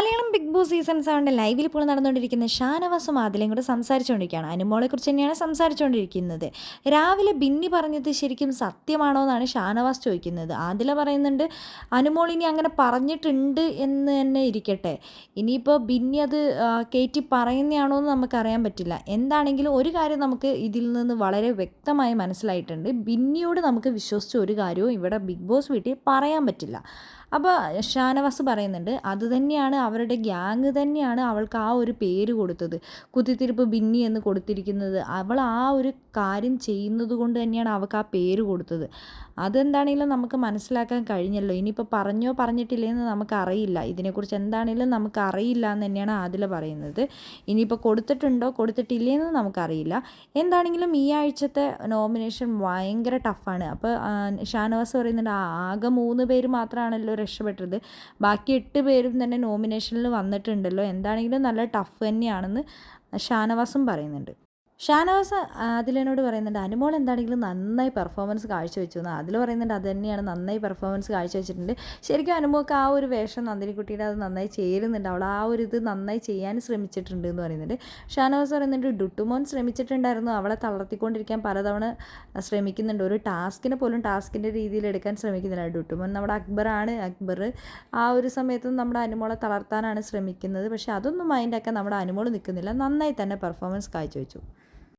Malayalam big boss season സെവന്റെ ലൈവിൽ ഇപ്പോൾ നടന്നുകൊണ്ടിരിക്കുന്ന ഷാനവാസും ആദിലയും കൂടെ സംസാരിച്ചുകൊണ്ടിരിക്കുകയാണ്. അനുമോളെക്കുറിച്ച് തന്നെയാണ് സംസാരിച്ചുകൊണ്ടിരിക്കുന്നത്. രാവിലെ ബിന്നി പറഞ്ഞത് ശരിക്കും സത്യമാണോ എന്നാണ് ഷാനവാസ് ചോദിക്കുന്നത്. ആദില പറയുന്നുണ്ട് അനുമോൾ ഇനി അങ്ങനെ പറഞ്ഞിട്ടുണ്ട് എന്ന് തന്നെ ഇരിക്കട്ടെ. ഇനിയിപ്പോൾ ബിന്നി അത് കയറ്റി പറയുന്നതാണോ എന്ന് നമുക്കറിയാൻ പറ്റില്ല. എന്താണെങ്കിലും ഒരു കാര്യം നമുക്ക് ഇതിൽ നിന്ന് വളരെ വ്യക്തമായി മനസ്സിലായിട്ടുണ്ട്. ബിന്നിയോട് നമുക്ക് വിശ്വസിച്ച ഒരു കാര്യവും ഇവിടെ ബിഗ് ബോസ് വീട്ടിൽ പറയാൻ പറ്റില്ല. അപ്പോൾ ഷാനവാസ് പറയുന്നുണ്ട് അത് തന്നെയാണ് അവരുടെ ഗ്യാങ് തന്നെയാണ് അവൾക്ക് ആ ഒരു പേര് കൊടുത്തത്. കുത്തിത്തിരിപ്പ് ബിന്നി എന്ന് കൊടുത്തിരിക്കുന്നത്. അവൾ ആ ഒരു കാര്യം ചെയ്യുന്നത് കൊണ്ട് തന്നെയാണ് അവൾക്ക് ആ പേര് കൊടുത്തത്. അതെന്താണെങ്കിലും നമുക്ക് മനസ്സിലാക്കാൻ കഴിഞ്ഞല്ലോ. ഇനിയിപ്പോൾ പറഞ്ഞോ പറഞ്ഞിട്ടില്ലേന്ന് നമുക്കറിയില്ല. ഇതിനെക്കുറിച്ച് എന്താണെങ്കിലും നമുക്ക് അറിയില്ല എന്ന് തന്നെയാണ് ആദില പറയുന്നത്. ഇനിയിപ്പോൾ കൊടുത്തിട്ടുണ്ടോ കൊടുത്തിട്ടില്ലേന്ന് നമുക്കറിയില്ല. എന്താണെങ്കിലും ഈ ആഴ്ചത്തെ നോമിനേഷൻ ഭയങ്കര ടഫാണ്. അപ്പോൾ ഷാനവാസ് പറയുന്നുണ്ട് ആകെ മൂന്ന് പേര് മാത്രമാണല്ലോ രക്ഷപ്പെട്ടത്. ബാക്കി എട്ട് പേരും തന്നെ നോമിനേഷനിൽ വന്നിട്ടുണ്ടല്ലോ. എന്താണെങ്കിലും നല്ല ടഫ് തന്നെയാണെന്ന് ഷാനവാസും പറയുന്നുണ്ട്. ഷാനവാസ് അതിലിനോട് പറയുന്നുണ്ട് അനുമോൾ എന്താണെങ്കിലും നന്നായി പെർഫോമൻസ് കാഴ്ചവെച്ചു. എന്ന് അതിൽ പറയുന്നുണ്ട് അത് തന്നെയാണ് നന്നായി പെർഫോമൻസ് കാഴ്ചവെച്ചിട്ടുണ്ട്. ശരിക്കും അനുമോൾക്ക് ആ ഒരു വേഷം നന്ദിനിക്കുട്ടിയുടെ അത് നന്നായി ചേരുന്നുണ്ട്. അവൾ ആ ഒരു ഇത് നന്നായി ചെയ്യാൻ ശ്രമിച്ചിട്ടുണ്ട് എന്ന് പറയുന്നുണ്ട്. ഷാനവാസ് പറയുന്നുണ്ട് ഡുട്ടുമോൻ ശ്രമിച്ചിട്ടുണ്ടായിരുന്നു. അവളെ തളർത്തിക്കൊണ്ടിരിക്കാൻ പലതവണ ശ്രമിക്കുന്നുണ്ട്. ഒരു ടാസ്കിനെ പോലും ടാസ്കിന്റെ രീതിയിൽ എടുക്കാൻ ശ്രമിക്കുന്നില്ല. ഡുട്ടുമോൻ നമ്മുടെ അക്ബറാണ്. അക്ബർ ആ ഒരു സമയത്തും നമ്മുടെ അനുമോളെ തളർത്താനാണ് ശ്രമിക്കുന്നത്. പക്ഷേ അതൊന്നും മൈൻഡാക്കാൻ നമ്മുടെ അനുമോൾ നിൽക്കുന്നില്ല. നന്നായി തന്നെ പെർഫോമൻസ് കാഴ്ചവെച്ചു.